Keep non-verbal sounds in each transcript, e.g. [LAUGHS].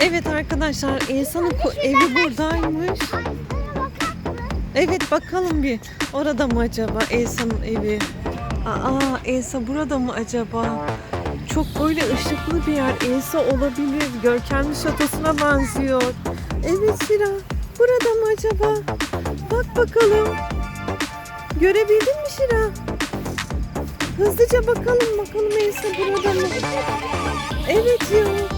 Evet arkadaşlar Elsa'nın ku- evi buradaymış. Evet bakalım bir. Orada mı acaba Elsa'nın evi? Aa Elsa burada mı acaba? Çok böyle ışıklı bir yer. Elsa olabilir. Görkemli şatosuna benziyor. Evet Şira. Burada mı acaba? Bak bakalım. Görebildin mi Şira? Hızlıca bakalım bakalım Elsa burada mı? Evet ya.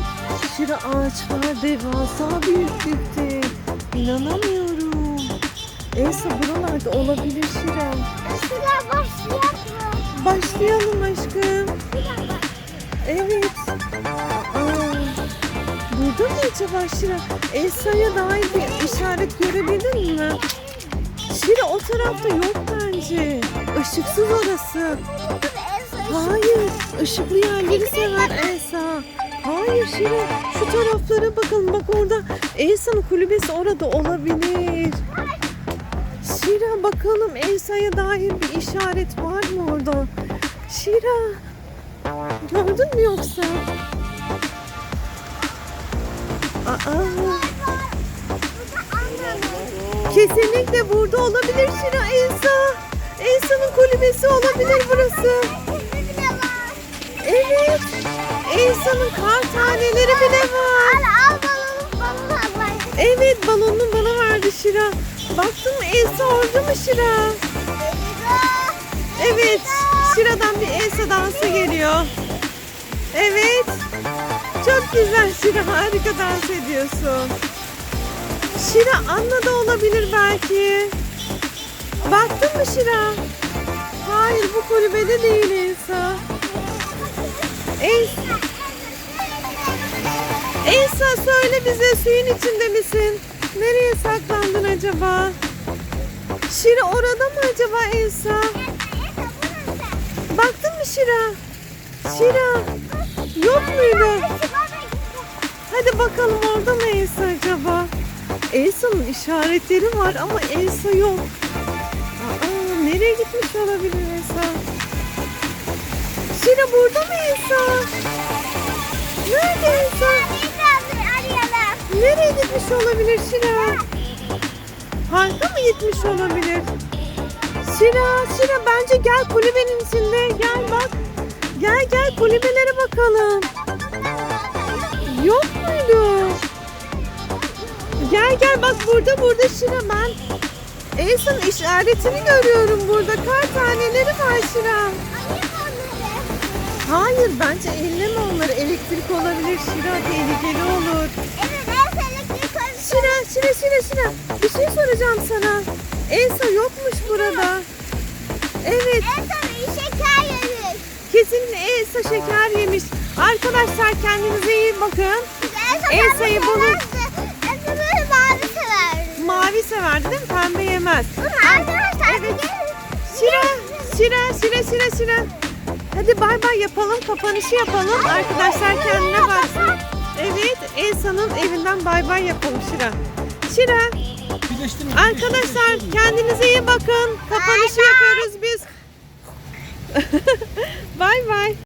Şira ağaçlar devasa büyüklükte. İnanamıyorum. Elsa buralarda olabilir Şira. Şuraya başlayalım? Başlayalım aşkım. Evet. Aa, burada mı acaba Şira? Elsa'ya dair bir işaret görebildin mi? Şira o tarafta yok bence. Işıksız orası. Hayır, ışıklı yerleri sever Elsa. Hayır Şira, şu taraflara bakalım. Bak orada Elsa'nın kulübesi orada olabilir. Şira bakalım Elsa'ya dair bir işaret var mı orada? Şira, gördün mü yoksa? Aa, kesinlikle burada olabilir Şira Elsa. Elsa'nın kulübesi olabilir burası. Elsa'nın kar taneleri bile var. Evet balonunu bana verdi Şira. Baktın mı Elsa orada mı Şira? Evet. Şira'dan bir Elsa dansı geliyor. Evet. Çok güzel Şira. Harika dans ediyorsun. Şira Anna da olabilir belki. Baktın mı Şira? Hayır bu kulübede değil Elsa. Elsa. Elsa söyle bize suyun içinde misin? Nereye saklandın acaba? Şira orada mı acaba Elsa? Baktın mı Şira? Şira yok muydu? Hadi bakalım orada mı Elsa acaba? Elsa'nın işaretleri var ama Elsa yok. Aa, nereye gitmiş olabilir Elsa? Şira burada mı Elsa? Nerede Elsa? Nereye gitmiş olabilir Şira? Parka mı gitmiş olabilir? Şira, Şira bence gel kulübenin içinde. Gel bak. Gel gel kulübelere bakalım. Yok muydu? Gel gel bak burada burada Şira ben Elsa'nın işaretini görüyorum burada. Kar taneleri var Şira. Hayır bence elleme onları. Elektrik olabilir Şira. Tehlikeli olur. Şira, Şira, Şira. Bir şey soracağım sana. Elsa yokmuş burada. Evet, kesinlikle Elsa şeker yemiş. Arkadaşlar kendinize iyi bakın. Elsa'yı bulun. Mavi severdi değil mi? Pembe yemez. Evet. Şira, Şira, Şira, Şira, Şira. Hadi bay bay yapalım, kapanışı yapalım. Arkadaşlar kendine baksın. Evet, Elsa'nın evinden bay bay yapalım Şira. Şira, arkadaşlar kendinize iyi bakın. Kapanışı yapıyoruz biz. [LAUGHS] bay bay.